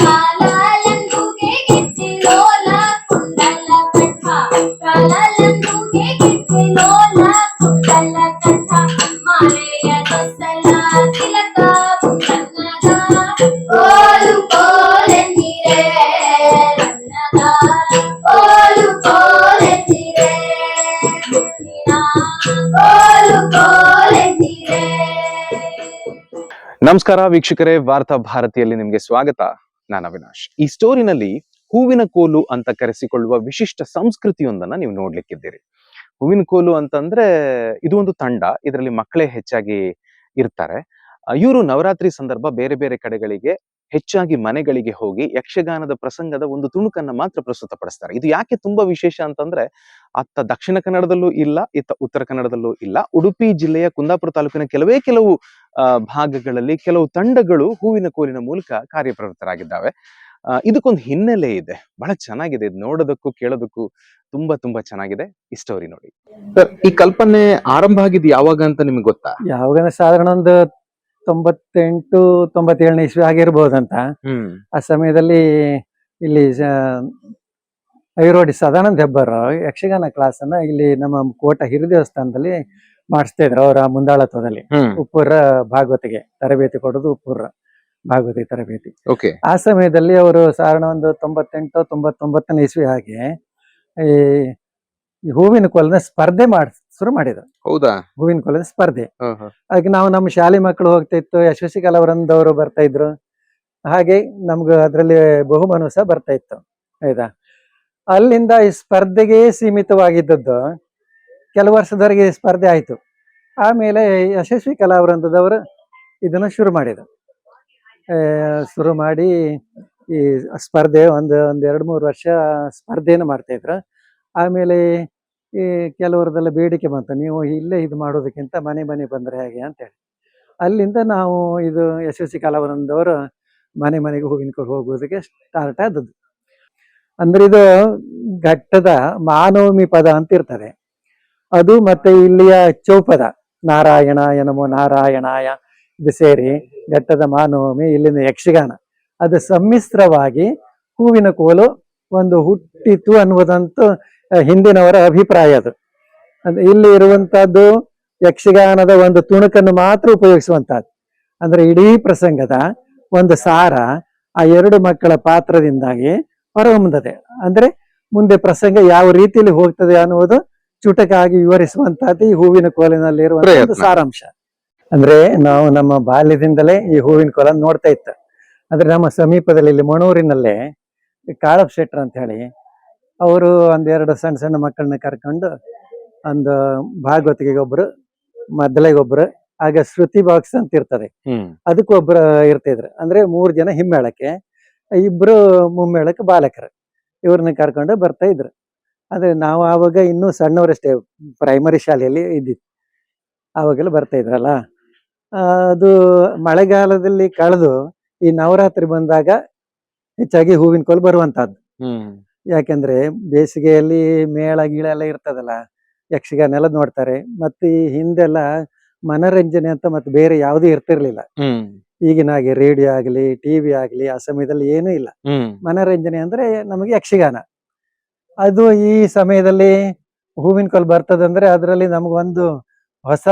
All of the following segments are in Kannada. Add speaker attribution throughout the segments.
Speaker 1: কালা
Speaker 2: ನಮಸ್ಕಾರ ವೀಕ್ಷಕರೇ, ವಾರ್ತಾ ಭಾರತಿಯಲ್ಲಿ ನಿಮ್ಗೆ ಸ್ವಾಗತ. ನಾನು ಅವಿನಾಶ್. ಈ ಸ್ಟೋರಿನಲ್ಲಿ ಹೂವಿನ ಕೋಲು ಅಂತ ಕರೆಸಿಕೊಳ್ಳುವ ವಿಶಿಷ್ಟ ಸಂಸ್ಕೃತಿಯೊಂದನ್ನ ನೀವು ನೋಡ್ಲಿಕ್ಕಿದ್ದೀರಿ. ಹೂವಿನ ಕೋಲು ಅಂತಂದ್ರೆ ಇದು ಒಂದು ತಂಡ, ಇದರಲ್ಲಿ ಮಕ್ಕಳೇ ಹೆಚ್ಚಾಗಿ ಇರ್ತಾರೆ. ಇವರು ನವರಾತ್ರಿ ಸಂದರ್ಭ ಬೇರೆ ಬೇರೆ ಕಡೆಗಳಿಗೆ ಹೆಚ್ಚಾಗಿ ಮನೆಗಳಿಗೆ ಹೋಗಿ ಯಕ್ಷಗಾನದ ಪ್ರಸಂಗದ ಒಂದು ತುಣುಕನ್ನ ಮಾತ್ರ ಪ್ರಸ್ತುತಪಡಿಸ್ತಾರೆ. ಇದು ಯಾಕೆ ತುಂಬಾ ವಿಶೇಷ ಅಂತಂದ್ರೆ ಅತ್ತ ದಕ್ಷಿಣ ಕನ್ನಡದಲ್ಲೂ ಇಲ್ಲ ಇತ್ತ ಉತ್ತರ ಕನ್ನಡದಲ್ಲೂ ಇಲ್ಲ. ಉಡುಪಿ ಜಿಲ್ಲೆಯ ಕುಂದಾಪುರ ತಾಲೂಕಿನ ಕೆಲವೇ ಕೆಲವು ಭಾಗಗಳಲ್ಲಿ ಕೆಲವು ತಂಡಗಳು ಹೂವಿನ ಕೋಲಿನ ಮೂಲಕ ಕಾರ್ಯಪ್ರವೃತ್ತರಾಗಿದ್ದಾವೆ. ಇದಕ್ಕೊಂದು ಹಿನ್ನೆಲೆ ಇದೆ. ಬಹಳ ಚೆನ್ನಾಗಿದೆ. ಇದು ನೋಡೋದಕ್ಕೂ ಕೇಳೋದಕ್ಕೂ ತುಂಬಾ ತುಂಬಾ ಚೆನ್ನಾಗಿದೆ. ಈ ಸ್ಟೋರಿ ನೋಡಿ. ಸರ್ ಈ ಕಲ್ಪನೆ ಆರಂಭ ಆಗಿದ್ದು ಯಾವಾಗ ಅಂತ ನಿಮ್ಗೆ ಗೊತ್ತಾ?
Speaker 3: ಯಾವಾಗ ಸಾಧಾರಣ ಒಂದು ತೊಂಬತ್ತೆಂಟು ತೊಂಬತ್ತೇಳನೇ ಇಸ್ವಿ ಆಗಿರ್ಬೋದಂತ. ಆ ಸಮಯದಲ್ಲಿ ಇಲ್ಲಿ ಐರೋಡಿ ಸದಾನಂದ ಹೆಬ್ಬರು ಯಕ್ಷಗಾನ ಕ್ಲಾಸ್ ಅನ್ನ ಇಲ್ಲಿ ನಮ್ಮ ಕೋಟ ಹಿರು ದೇವಸ್ಥಾನದಲ್ಲಿ ಮಾಡಿಸ್ತಾ ಇದ್ರು ಅವರ ಮುಂದಾಳತ್ವದಲ್ಲಿ. ಉಪ್ಪುರ ಭಾಗವತಿಗೆ ತರಬೇತಿ ಕೊಡೋದು ಉಪ್ಪೂರ ಭಾಗವತಿ ತರಬೇತಿ.
Speaker 2: ಓಕೆ.
Speaker 3: ಆ ಸಮಯದಲ್ಲಿ ಅವರು ಸಾರಣ ಒಂದು ತೊಂಬತ್ತೆಂಟು ತೊಂಬತ್ತೊಂಬತ್ತನೇ ಇಸ್ವಿ ಹಾಗೆ ಈ ಹೂವಿನ ಕೊಲನ ಸ್ಪರ್ಧೆ ಮಾಡ್ ಶುರು ಮಾಡಿದ್ರು.
Speaker 2: ಹೌದಾ?
Speaker 3: ಹೂವಿನ ಕೋಲಿನ ಸ್ಪರ್ಧೆ. ಅದಕ್ಕೆ ನಾವು ನಮ್ಮ ಶಾಲೆ ಮಕ್ಕಳು ಹೋಗ್ತಾ ಇತ್ತು ಯಶಸ್ವಿ ಕಲಾವರಂದವರು ಬರ್ತಾ ಇದ್ರು. ಹಾಗೆ ನಮ್ಗೆ ಅದರಲ್ಲಿ ಬಹುಮಾನ ಸಹ ಬರ್ತಾ ಇತ್ತು ಆಯ್ತಾ? ಅಲ್ಲಿಂದ ಈ ಸ್ಪರ್ಧೆಗೆ ಸೀಮಿತವಾಗಿದ್ದದ್ದು ಕೆಲವು ವರ್ಷದವರೆಗೆ ಸ್ಪರ್ಧೆ ಆಯ್ತು. ಆಮೇಲೆ ಯಶಸ್ವಿ ಕಲಾವೃಂದದವರು ಇದನ್ನ ಶುರು ಮಾಡಿದ್ರು. ಶುರು ಮಾಡಿ ಈ ಸ್ಪರ್ಧೆ ಒಂದು ಒಂದು ಎರಡು ಮೂರು ವರ್ಷ ಸ್ಪರ್ಧೆಯನ್ನು ಮಾಡ್ತಾ ಇದ್ರು. ಆಮೇಲೆ ಈ ಕೆಲವರದೆಲ್ಲ ಬೇಡಿಕೆ ಬಂತು, ನೀವು ಇಲ್ಲೇ ಇದು ಮಾಡೋದಕ್ಕಿಂತ ಮನೆ ಮನೆ ಬಂದರೆ ಹೇಗೆ ಅಂತೇಳಿ ಅಲ್ಲಿಂದ ನಾವು ಇದು ಯಶಸ್ವಿ ಕಾಲವನಂದವರು ಮನೆ ಮನೆಗೆ ಹೂವಿನ ಕೋಲು ಹೋಗೋದಕ್ಕೆ ಸ್ಟಾರ್ಟ್ ಆದದ್ದು. ಅಂದ್ರೆ ಇದು ಘಟ್ಟದ ಮಾನವಮಿ ಪದ ಅಂತ ಇರ್ತದೆ ಅದು ಮತ್ತೆ ಇಲ್ಲಿಯ ಚೌಪದ ನಾರಾಯಣ ನಮೋ ನಾರಾಯಣಾಯ, ಇದು ಸೇರಿ ಘಟ್ಟದ ಮಾನವಮಿ ಇಲ್ಲಿನ ಯಕ್ಷಗಾನ. ಅದು ಸಮ್ಮಿಶ್ರವಾಗಿ ಹೂವಿನ ಕೋಲು ಒಂದು ಹುಟ್ಟಿತು ಅನ್ನುವುದಂತೂ ಹಿಂದಿನವರ ಅಭಿಪ್ರಾಯ ಅದು. ಅಂದ್ರೆ ಇಲ್ಲಿ ಇರುವಂತಹದ್ದು ಯಕ್ಷಗಾನದ ಒಂದು ತುಣುಕನ್ನು ಮಾತ್ರ ಉಪಯೋಗಿಸುವಂತಹದ್ದು. ಅಂದ್ರೆ ಇಡೀ ಪ್ರಸಂಗದ ಒಂದು ಸಾರ ಆ ಎರಡು ಮಕ್ಕಳ ಪಾತ್ರದಿಂದಾಗಿ ಹೊರಹೊಮ್ಮದೆ ಅಂದ್ರೆ ಮುಂದೆ ಪ್ರಸಂಗ ಯಾವ ರೀತಿಯಲ್ಲಿ ಹೋಗ್ತದೆ ಅನ್ನುವುದು ಚುಟಕಾಗಿ ವಿವರಿಸುವಂತಹದ್ದು ಈ ಹೂವಿನ ಕೋಲಿನಲ್ಲಿ ಇರುವಂತಹ ಸಾರಾಂಶ. ಅಂದ್ರೆ ನಾವು ನಮ್ಮ ಬಾಲ್ಯದಿಂದಲೇ ಈ ಹೂವಿನ ಕೋಲ ನೋಡ್ತಾ ಇತ್ತು. ಅಂದ್ರೆ ನಮ್ಮ ಸಮೀಪದಲ್ಲಿ ಇಲ್ಲಿ ಮಣೂರಿನಲ್ಲೇ ಕಾಳಪ್ ಶೆಟ್ರ್ ಅಂತ ಹೇಳಿ ಅವರು ಒಂದೆರಡು ಸಣ್ಣ ಸಣ್ಣ ಮಕ್ಕಳನ್ನ ಕರ್ಕೊಂಡು ಒಂದು ಭಾಗವತಿಗೊಬ್ರು ಮದ್ಲೆಗೊಬ್ರು ಆಗ ಶ್ರುತಿ ಬಾಕ್ಸ್ ಅಂತ ಇರ್ತದೆ. ಅದಕ್ಕೊಬ್ರು ಇರ್ತಿದ್ರು. ಅಂದ್ರೆ ಮೂರ್ ಜನ ಹಿಮ್ಮೇಳಕ್ಕೆ ಇಬ್ರು ಮುಮ್ಮೇಳಕ್ಕೆ ಬಾಲಕರು. ಇವ್ರನ್ನ ಕರ್ಕೊಂಡು ಬರ್ತಾ ಇದ್ರು. ಆದ್ರೆ ನಾವು ಆವಾಗ ಇನ್ನೂ ಸಣ್ಣವರಷ್ಟೇ ಪ್ರೈಮರಿ ಶಾಲೆಯಲ್ಲಿ ಇದ್ದಿತ್ತು ಆವಾಗೆಲ್ಲ ಬರ್ತಾ ಇದ್ರಲ್ಲ. ಅದು ಮಳೆಗಾಲದಲ್ಲಿ ಕಳೆದು ಈ ನವರಾತ್ರಿ ಬಂದಾಗ ಹೆಚ್ಚಾಗಿ ಹೂವಿನ ಕೋಲು ಬರುವಂತಹದ್ದು. ಯಾಕೆಂದ್ರೆ ಬೇಸಿಗೆಯಲ್ಲಿ ಮೇಳ ಗೀಳ ಎಲ್ಲ ಇರ್ತದಲ್ಲ ಯಕ್ಷಗಾನ ಎಲ್ಲ ನೋಡ್ತಾರೆ. ಮತ್ತೆ ಈ ಹಿಂದೆಲ್ಲ ಮನರಂಜನೆ ಅಂತ ಮತ್ತೆ ಬೇರೆ ಯಾವುದೂ ಇರ್ತಿರ್ಲಿಲ್ಲ. ಈಗಿನ ಹಾಗೆ ರೇಡಿಯೋ ಆಗಲಿ ಟಿವಿ ಆಗಲಿ ಆ ಸಮಯದಲ್ಲಿ ಏನೂ ಇಲ್ಲ. ಮನರಂಜನೆ ಅಂದ್ರೆ ನಮಗೆ ಯಕ್ಷಗಾನ. ಅದು ಈ ಸಮಯದಲ್ಲಿ ಹೂವಿನ ಕೋಲ್ ಬರ್ತದಂದ್ರೆ ಅದರಲ್ಲಿ ನಮಗೊಂದು ಹೊಸ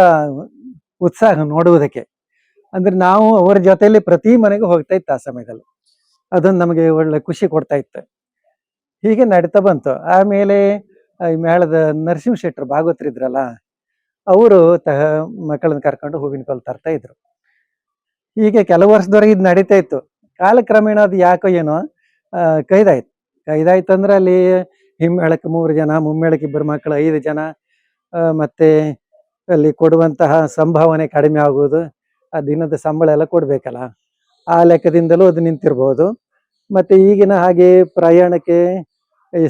Speaker 3: ಉತ್ಸಾಹ ನೋಡುವುದಕ್ಕೆ. ಅಂದ್ರೆ ನಾವು ಅವರ ಜೊತೆಯಲ್ಲಿ ಪ್ರತಿ ಮನೆಗೂ ಹೋಗ್ತಾ ಇತ್ತು ಆ ಸಮಯದಲ್ಲಿ. ಅದೊಂದು ನಮಗೆ ಒಳ್ಳೆ ಖುಷಿ ಕೊಡ್ತಾ ಇತ್ತು. ಹೀಗೆ ನಡೀತಾ ಬಂತು. ಆಮೇಲೆ ಈ ಮೇಳದ ನರಸಿಂಹ ಶೆಟ್ಟರು ಭಾಗವತರಿದ್ರಲ್ಲ ಅವರು ತ ಮಕ್ಕಳನ್ನ ಕರ್ಕೊಂಡು ಹೂವಿನ ಕೋಲ್ ತರ್ತಾ ಇದ್ರು. ಹೀಗೆ ಕೆಲವು ವರ್ಷದವರೆಗೆ ಇದು ನಡೀತಾ ಇತ್ತು. ಕಾಲಕ್ರಮೇಣ ಅದು ಯಾಕೋ ಏನೋ ಕೈದಾಯ್ತು. ಕೈದಾಯ್ತು ಅಂದ್ರೆ ಅಲ್ಲಿ ಹಿಮ್ಮೇಳಕ್ಕೆ ಮೂರು ಜನ, ಮುಮ್ಮೇಳಕ್ಕೆ ಇಬ್ಬರು ಮಕ್ಕಳು, ಐದು ಜನ ಮತ್ತೆ ಅಲ್ಲಿ ಕೊಡುವಂತಹ ಸಂಭಾವನೆ ಕಡಿಮೆ ಆಗುವುದು, ಆ ದಿನದ ಸಂಬಳ ಎಲ್ಲ ಕೊಡ್ಬೇಕಲ್ಲ. ಆ ಲೆಕ್ಕದಿಂದಲೂ ಅದು ನಿಂತಿರ್ಬೋದು. ಮತ್ತೆ ಈಗಿನ ಹಾಗೆ ಪ್ರಯಾಣಕ್ಕೆ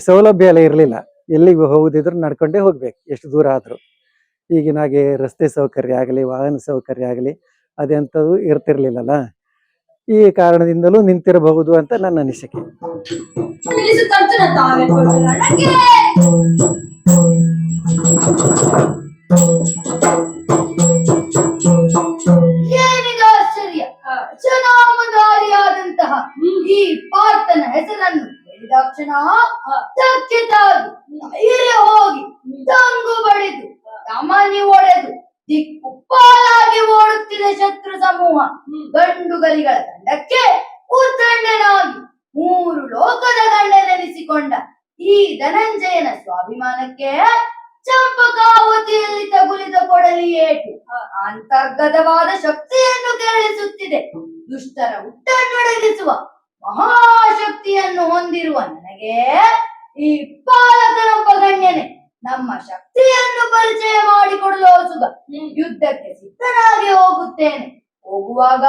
Speaker 3: ಸೌಲಭ್ಯ ಎಲ್ಲ ಇರಲಿಲ್ಲ. ಎಲ್ಲಿಗೆ ಹೋಗುದಿದ್ರು ನಡ್ಕೊಂಡೇ ಹೋಗ್ಬೇಕು, ಎಷ್ಟು ದೂರ ಆದ್ರೂ. ಈಗಿನ ಹಾಗೆ ರಸ್ತೆ ಸೌಕರ್ಯ ಆಗಲಿ, ವಾಹನ ಸೌಕರ್ಯ ಆಗಲಿ ಅದೆಂಥದ್ದು ಇರ್ತಿರ್ಲಿಲ್ಲಲ್ಲ. ಈ ಕಾರಣದಿಂದಲೂ ನಿಂತಿರಬಹುದು ಅಂತ ನನ್ನ ಅನಿಸಿಕೆ.
Speaker 1: ಧನಂಜಯನ ಸ್ವಾಭಿಮಾನಕ್ಕೆ ಚಂಪಕಾವತಿಯಲ್ಲಿ ತಗುಲಿದ ಕೊಡಲಿ ಏಟು ಅಂತರ್ಗತವಾದ ಶಕ್ತಿಯನ್ನು ಕೆರಳಿಸುತ್ತಿದೆ. ದುಷ್ಟರ ಹುಟ್ಟನ್ನೊಡಗಿಸುವ ಮಹಾಶಕ್ತಿಯನ್ನು ಹೊಂದಿರುವ ನನಗೆ ಈ ಪಾಲಕನೊಬ್ಬ ಗಣ್ಯನೆ ನಮ್ಮ ಶಕ್ತಿಯನ್ನು ಪರಿಚಯ ಮಾಡಿಕೊಡಲು ಸುಗ ಯುದ್ಧಕ್ಕೆ ಸಿದ್ಧನಾಗಿ ಹೋಗುತ್ತೇನೆ. ಹೋಗುವಾಗ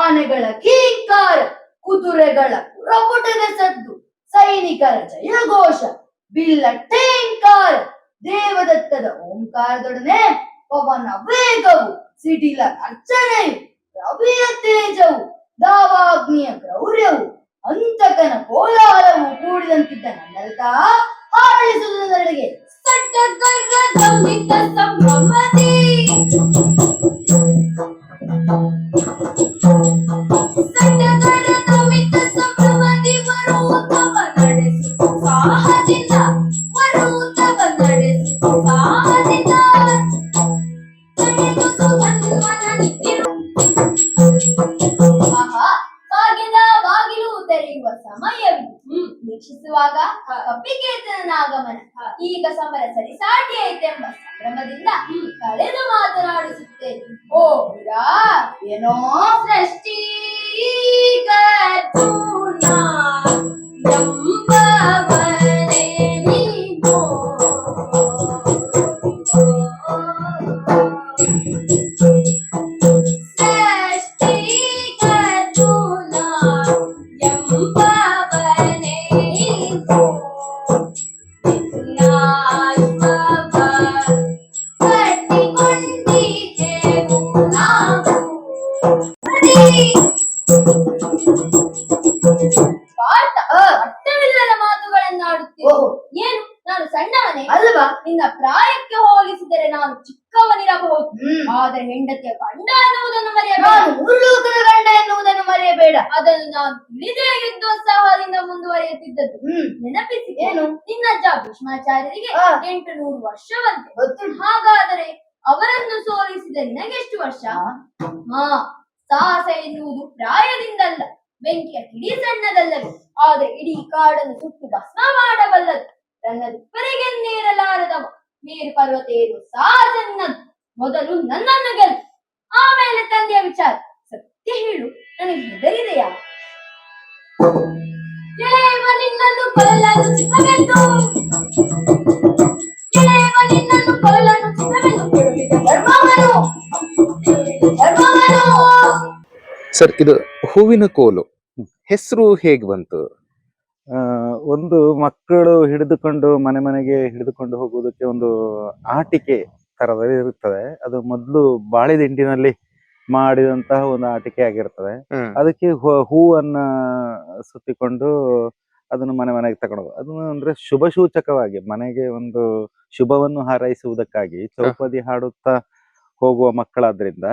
Speaker 1: ಆನೆಗಳ ಕೀಂಕಾರ, ಕುದುರೆಗಳ ಪುರಪುಟದ ಸದ್ದು. ಸೈನಿಕರ ಜಯಘೋಷ ಬಿಲ್ಲ ಟೇಂಕಾರ, ದೇವದತ್ತದ ಓಂಕಾರದೊಡನೆ ಪವನ ವೇಗವು, ಸಿಡಿಲ ಅರ್ಚನೆಯು, ರವಿಯ ತೇಜವು, ದಾವಾಗ್ನಿಯ ಕ್ರೌರ್ಯವು ಅಂತಕನ ಕೋಲಾರವು ಕೂಡಿದಂತಿದ್ದ ಸಟ್ಟಗರ್ಗ ದಂಬಿತ ಸಂಭ್ರಮದಿ. ಸರಿಸಾಟಿ ಐತೆಂಬ ಸಂಭ್ರಮದಿಂದ ಕಳೆದು ಮಾತನಾಡಿಸುತ್ತೇನೆ ಓ ಏನೋ ಸೃಷ್ಟಿ ಎಂಬವನೇ ನಾನು ತಿಳಿದೇ ಮುಂದುವರಿಯುತ್ತಿದ್ದದ್ದು. ನೆನಪಿಸಿ ಏನು? ನಿನ್ನಜ್ಜ ಭೀಷ್ಮಾಚಾರ್ಯರಿಗೆ ಎಂಟು ನೂರು ವರ್ಷವಂತೆ. ಹಾಗಾದರೆ ಅವರನ್ನು ಸೋಲಿಸಿದ ನಿನಗೆಷ್ಟು ವರ್ಷ? ಹಾ ಸಾಹಸ ಎನ್ನುವುದು ಪ್ರಾಯದಿಂದಲ್ಲ. ಬೆಂಕಿಯ ಕಿಡಿ ಸಣ್ಣದಲ್ಲವೇ. ಆದರೆ ಇಡೀ ಕಾಡನ್ನು ಸುಟ್ಟು ಭಸ್ಮ ಮಾಡಬಲ್ಲದು. ನನ್ನದುಪ್ಪರಿಗೆ ನೇರಲಾರದವ. ಮೇರು ಪರ್ವತ ಸಾಹಸನ್ನದು ಮೊದಲು ನನ್ನನ್ನು ಗೆಲ್ಲು. ಆಮೇಲೆ ತಂದೆಯ ವಿಚಾರ. ಸತ್ಯ ಹೇಳು ನನಗೆ ಹೆದರಿದೆಯಾ? ಎಳೆಯುವ ನಿನ್ನನ್ನು ಕೊಲ್ಲಲು ಸಿದ್ಧವೆಂದು. ಎಳೆಯುವ ನಿನ್ನನ್ನು ಕೊಲ್ಲಲು ಸಿದ್ಧವೆಂದು ಕೇಳಿದ ಧರ್ಮವನು. ಧರ್ಮವನು.
Speaker 2: ಸರ್ ಇದು ಹೂವಿನ ಕೋಲು. ಹೆಸರು ಹೇಗೆ ಬಂತು?
Speaker 4: ಆ, ಒಂದು ಮಕ್ಕಳು ಹಿಡಿದುಕೊಂಡು ಮನೆ ಮನೆಗೆ ಹಿಡಿದುಕೊಂಡು ಹೋಗುವುದಕ್ಕೆ ಒಂದು ಆಟಿಕೆ ತರದಲ್ಲಿ ಇರುತ್ತದೆ ಅದು ಮೊದಲು ಬಾಳೆದಿಂಡಿನಲ್ಲಿ ಮಾಡಿದಂತಹ ಒಂದು ಆಟಿಕೆ ಆಗಿರ್ತದೆ. ಅದಕ್ಕೆ ಹೂ- ಹೂವನ್ನ ಸುತ್ತಿಕೊಂಡು ಅದನ್ನು ಮನೆ ಮನೆಗೆ ತಗೊಂಡು ಅದನ್ನು ಅಂದ್ರೆ ಶುಭ ಸೂಚಕವಾಗಿ ಮನೆಗೆ ಒಂದು ಶುಭವನ್ನು ಹಾರೈಸುವುದಕ್ಕಾಗಿ ಚೌಪದಿ ಹಾಡುತ್ತಾ ಹೋಗುವ ಮಕ್ಕಳಾದ್ರಿಂದ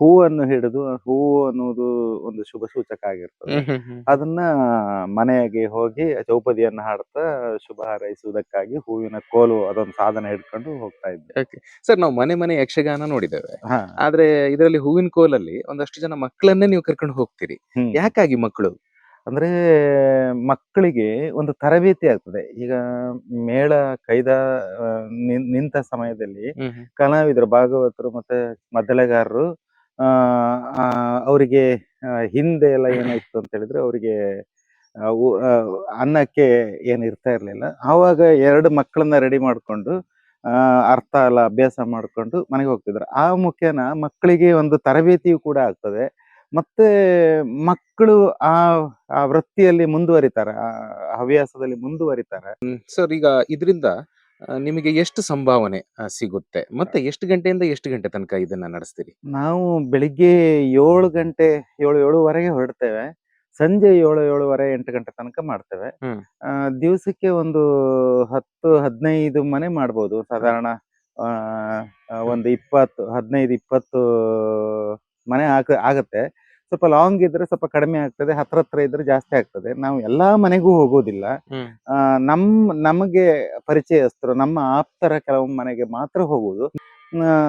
Speaker 4: ಹೂವನ್ನು ಹಿಡಿದು ಹೂವು ಅನ್ನುವುದು ಒಂದು ಶುಭ ಸೂಚಕ ಆಗಿರ್ತದೆ. ಅದನ್ನ ಮನೆಗೆ ಹೋಗಿ ಚೌಪದಿಯನ್ನು ಹಾಡ್ತಾ ಶುಭ ಹಾರೈಸುವುದಕ್ಕಾಗಿ ಹೂವಿನ ಕೋಲು ಅದೊಂದು ಸಾಧನ ಹಿಡ್ಕೊಂಡು ಹೋಗ್ತಾ ಇದ್ದೆ.
Speaker 2: ಸರ್ ನಾವು ಮನೆ ಮನೆ ಯಕ್ಷಗಾನ ನೋಡಿದ್ದೇವೆ.
Speaker 4: ಹಾ.
Speaker 2: ಆದ್ರೆ ಇದರಲ್ಲಿ ಹೂವಿನ ಕೋಲಲ್ಲಿ ಒಂದಷ್ಟು ಜನ ಮಕ್ಕಳನ್ನೇ ನೀವು ಕರ್ಕೊಂಡು ಹೋಗ್ತೀರಿ. ಯಾಕಾಗಿ ಮಕ್ಕಳು?
Speaker 4: ಅಂದ್ರೆ ಮಕ್ಕಳಿಗೆ ಒಂದು ತರಬೇತಿ ಆಗ್ತದೆ. ಈಗ ಮೇಳ ಕೈದ ನಿಂತ ಸಮಯದಲ್ಲಿ ಕಲಾವಿದರು ಭಾಗವತರು ಮತ್ತೆ ಮದ್ದಳೆಗಾರರು ಅವರಿಗೆ ಹಿಂದೆ ಎಲ್ಲ ಏನಾಯ್ತು ಅಂತ ಹೇಳಿದ್ರೆ ಅವರಿಗೆ ಅನ್ನಕ್ಕೆ ಏನು ಇರ್ತಾ ಇರ್ಲಿಲ್ಲ. ಆವಾಗ ಎರಡು ಮಕ್ಕಳನ್ನ ರೆಡಿ ಮಾಡ್ಕೊಂಡು ಅರ್ಥ ಎಲ್ಲ ಅಭ್ಯಾಸ ಮಾಡ್ಕೊಂಡು ಮನೆಗೆ ಹೋಗ್ತಿದ್ರು. ಆ ಮುಖೇನ ಮಕ್ಕಳಿಗೆ ಒಂದು ತರಬೇತಿಯು ಕೂಡ ಆಗ್ತದೆ. ಮತ್ತೆ ಮಕ್ಕಳು ಆ ಆ ವೃತ್ತಿಯಲ್ಲಿ ಮುಂದುವರಿತಾರೆ, ಆ ಹವ್ಯಾಸದಲ್ಲಿ ಮುಂದುವರಿತಾರೆ.
Speaker 2: ಸರ್, ಈಗ ಇದರಿಂದ ನಿಮಗೆ ಎಷ್ಟು ಸಂಭಾವನೆ ಆ, ಸಿಗುತ್ತೆ? ಮತ್ತೆ ಎಷ್ಟು ಗಂಟೆಯಿಂದ ಎಷ್ಟು ಗಂಟೆ ತನಕ ಇದನ್ನ ನಡೆಸ್ತೀರಿ?
Speaker 4: ನಾವು ಬೆಳಿಗ್ಗೆ ಏಳು ಗಂಟೆ ಏಳು ಏಳುವರೆಗೆ ಹೊರಡ್ತೇವೆ. ಸಂಜೆ ಏಳು ಏಳುವರೆ ಎಂಟು ಗಂಟೆ ತನಕ ಮಾಡ್ತೇವೆ.
Speaker 2: ಹ್ಮ್.
Speaker 4: ಆ, ದಿವಸಕ್ಕೆ ಒಂದು ಹತ್ತು ಹದಿನೈದು ಮನೆ ಮಾಡ್ಬೋದು. ಸಾಧಾರಣ ಆ, ಆ, ಒಂದು ಇಪ್ಪತ್ತು ಹದಿನೈದು ಇಪ್ಪತ್ತು ಮನೆ ಆಗ ಆಗತ್ತೆ. ಸ್ವಲ್ಪ ಲಾಂಗ್ ಇದ್ರೆ ಸ್ವಲ್ಪ ಕಡಿಮೆ ಆಗ್ತದೆ ಹತ್ರ ಹತ್ರ ಇದ್ರೆ ಜಾಸ್ತಿ ಆಗ್ತದೆ. ನಾವು ಎಲ್ಲಾ ಮನೆಗೂ ಹೋಗೋದಿಲ್ಲ. ಆ, ನಮ್ ನಮಗೆ ಪರಿಚಯಸ್ಥರು ನಮ್ಮ ಆಪ್ತರ ಕೆಲವು ಮನೆಗೆ ಮಾತ್ರ ಹೋಗುವುದು.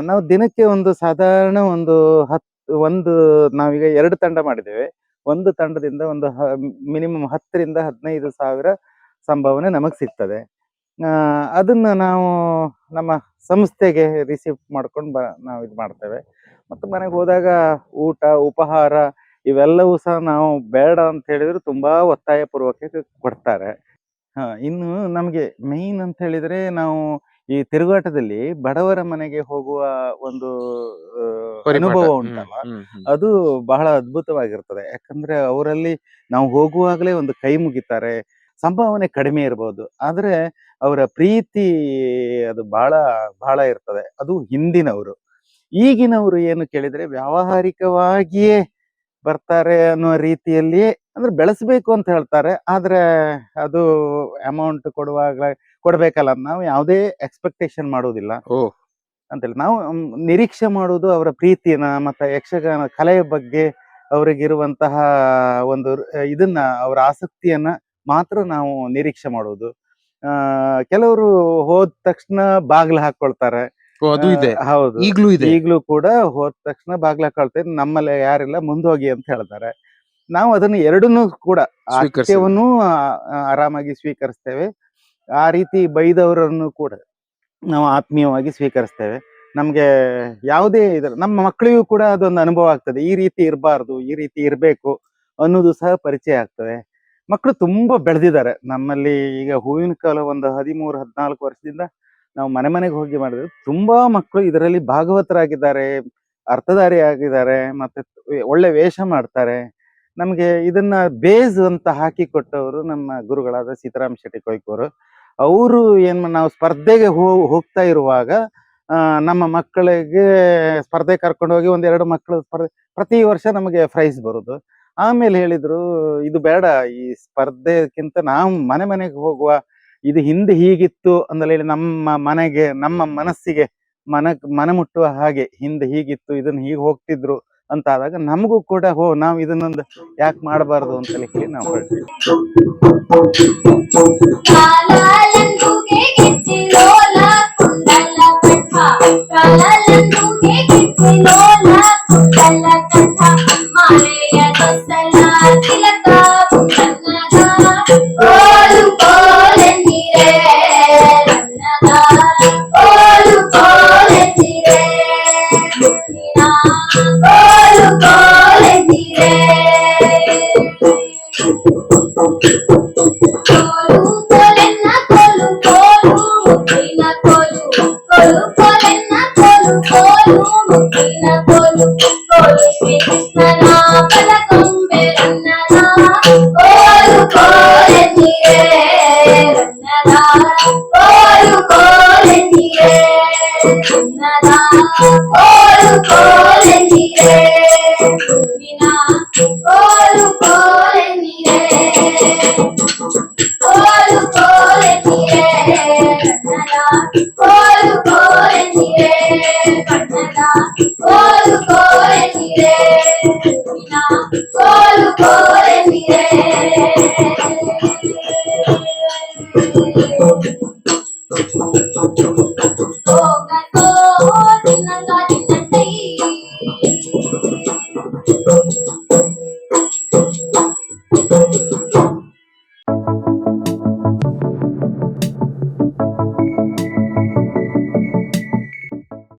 Speaker 4: ನಾವು ದಿನಕ್ಕೆ ಒಂದು ಸಾಧಾರಣ ಒಂದು ಹತ್ ಒಂದು ನಾವೀಗ ಎರಡು ತಂಡ ಮಾಡಿದ್ದೇವೆ. ಒಂದು ತಂಡದಿಂದ ಒಂದು ಮಿನಿಮಮ್ ಹತ್ತರಿಂದ ಹದಿನೈದು ಸಾವಿರ ಸಂಭಾವನೆ ನಮಗೆ ಸಿಗ್ತದೆ. ಅದನ್ನ ನಾವು ನಮ್ಮ ಸಂಸ್ಥೆಗೆ ರಿಸೀವ್ ಮಾಡ್ಕೊಂಡು ಬ ನಾವು ಇದು ಮಾಡ್ತೇವೆ. ಮತ್ತು ಮನೆಗೆ ಹೋದಾಗ ಊಟ ಉಪಹಾರ ಇವೆಲ್ಲವೂ ಸಹ ನಾವು ಬೇಡ ಅಂತ ಹೇಳಿದ್ರು ತುಂಬಾ ಒತ್ತಾಯ ಪೂರ್ವಕ ಕೊಡ್ತಾರೆ. ಹಾ ಇನ್ನು ನಮಗೆ ಮೇನ್ ಅಂತ ಹೇಳಿದ್ರೆ ನಾವು ಈ ತಿರುಗಾಟದಲ್ಲಿ ಬಡವರ ಮನೆಗೆ ಹೋಗುವ ಒಂದು ಅನುಭವ ಉಂಟಲ್ಲ. ಅದು ಬಹಳ ಅದ್ಭುತವಾಗಿರ್ತದೆ. ಯಾಕಂದ್ರೆ ಅವರಲ್ಲಿ ನಾವು ಹೋಗುವಾಗಲೇ ಒಂದು ಕೈ ಮುಗಿತಾರೆ ಸಂಭಾವನೆ ಕಡಿಮೆ ಇರಬಹುದು ಆದ್ರೆ ಅವರ ಪ್ರೀತಿ ಅದು ಬಹಳ ಬಹಳ ಇರ್ತದೆ. ಅದು ಹಿಂದಿನವರು. ಈಗಿನವರು ಏನು ಕೇಳಿದ್ರೆ ವ್ಯಾವಹಾರಿಕವಾಗಿಯೇ ಬರ್ತಾರೆ ಅನ್ನೋ ರೀತಿಯಲ್ಲಿಯೇ ಅಂದ್ರೆ ಬೆಳೆಸಬೇಕು ಅಂತ ಹೇಳ್ತಾರೆ. ಆದ್ರೆ ಅದು ಅಮೌಂಟ್ ಕೊಡುವಾಗ ಕೊಡ್ಬೇಕಲ್ಲ ನಾವು ಯಾವುದೇ ಎಕ್ಸ್ಪೆಕ್ಟೇಷನ್ ಮಾಡುವುದಿಲ್ಲ.
Speaker 2: ಓ.
Speaker 4: ಅಂತೇಳಿ ನಾವು ನಿರೀಕ್ಷೆ ಮಾಡುವುದು ಅವರ ಪ್ರೀತಿನ ಮತ್ತೆ ಯಕ್ಷಗಾನ ಕಲೆಯ ಬಗ್ಗೆ ಅವರಿಗಿರುವಂತಹ ಒಂದು ಇದನ್ನ ಅವರ ಆಸಕ್ತಿಯನ್ನ ಮಾತ್ರ ನಾವು ನಿರೀಕ್ಷೆ ಮಾಡುವುದು. ಆ ಕೆಲವರು ಹೋದ ತಕ್ಷಣ ಬಾಗಿಲು ಹಾಕೊಳ್ತಾರೆ
Speaker 2: ಅದು ಇದೆ.
Speaker 4: ಹೌದು.
Speaker 2: ಈಗ್ಲೂ ಇದೆ.
Speaker 4: ಈಗಲೂ ಕೂಡ ಹೋದ ತಕ್ಷಣ ಬಾಗ್ಲ ಕಳ್ತೇನೆ ನಮ್ಮಲ್ಲಿ ಯಾರಿಲ್ಲ ಮುಂದೋಗಿ ಅಂತ ಹೇಳ್ತಾರೆ. ನಾವು ಅದನ್ನು ಎರಡನ್ನೂ ಕೂಡ
Speaker 2: ಸ್ವೀಕರಿಸಿ.
Speaker 4: ಆತಿಥ್ಯವನ್ನು ಆ, ಆ, ಆರಾಮಾಗಿ ಸ್ವೀಕರಿಸ್ತೇವೆ. ಆ ರೀತಿ ಬೈದವರನ್ನು ಕೂಡ ನಾವು ಆತ್ಮೀಯವಾಗಿ ಸ್ವೀಕರಿಸ್ತೇವೆ. ನಮ್ಗೆ ಯಾವುದೇ ಇದ್ರ ನಮ್ಮ ಮಕ್ಕಳಿಗೂ ಕೂಡ ಅದೊಂದು ಅನುಭವ ಆಗ್ತದೆ. ಈ ರೀತಿ ಇರಬಾರ್ದು ಈ ರೀತಿ ಇರಬೇಕು ಅನ್ನೋದು ಸಹ ಪರಿಚಯ ಆಗ್ತದೆ. ಮಕ್ಕಳು ತುಂಬಾ ಬೆಳೆದಿದ್ದಾರೆ. ನಮ್ಮಲ್ಲಿ ಈಗ ಹೂವಿನ ಕಾಲ ಒಂದು ಹದಿಮೂರು ಹದಿನಾಲ್ಕು ವರ್ಷದಿಂದ ನಾವು ಮನೆ ಮನೆಗೆ ಹೋಗಿ ಮಾಡಿದ್ರೆ ತುಂಬಾ ಮಕ್ಕಳು ಇದರಲ್ಲಿ ಭಾಗವತರಾಗಿದ್ದಾರೆ ಅರ್ಥಧಾರಿ ಆಗಿದ್ದಾರೆ ಮತ್ತೆ ಒಳ್ಳೆ ವೇಷ ಮಾಡ್ತಾರೆ. ನಮಗೆ ಇದನ್ನ ಬೇಸ್ ಅಂತ ಹಾಕಿ ಕೊಟ್ಟವರು ನಮ್ಮ ಗುರುಗಳಾದ ಸೀತಾರಾಮ್ ಶೆಟ್ಟಿ ಕೊಯ್ಕೋರು. ಅವರು ಏನ್ ನಾವು ಸ್ಪರ್ಧೆಗೆ ಹೋಗ್ತಾ ಇರುವಾಗ ನಮ್ಮ ಮಕ್ಕಳಿಗೆ ಸ್ಪರ್ಧೆ ಕರ್ಕೊಂಡು ಹೋಗಿ ಒಂದೆರಡು ಮಕ್ಕಳು ಸ್ಪರ್ಧೆ ಪ್ರತಿ ವರ್ಷ ನಮಗೆ ಪ್ರೈಸ್ ಬರುದು. ಆಮೇಲೆ ಹೇಳಿದ್ರು, ಇದು ಬೇಡ, ಈ ಸ್ಪರ್ಧೆಗಿಂತ ನಾವು ಮನೆ ಮನೆಗೆ ಹೋಗುವ ಇದು ಹಿಂದೆ ಹೀಗಿತ್ತು ಅಂದಲ್ಲಿ ಹೇಳಿ ನಮ್ಮ ಮನೆಗೆ, ನಮ್ಮ ಮನಸ್ಸಿಗೆ ಮನ ಮನ ಮುಟ್ಟುವ ಹಾಗೆ ಹಿಂದೆ ಹೀಗಿತ್ತು, ಇದನ್ನ ಹೀಗೆ ಹೋಗ್ತಿದ್ರು ಅಂತ ಆದಾಗ ನಮಗೂ ಕೂಡ ಹೋ, ನಾವು ಇದನ್ನೊಂದು ಯಾಕೆ ಮಾಡಬಾರ್ದು ಅಂತ ಹೇಳಿ ನಾವು ಹೊರಟ್ವಿ
Speaker 1: Thank you.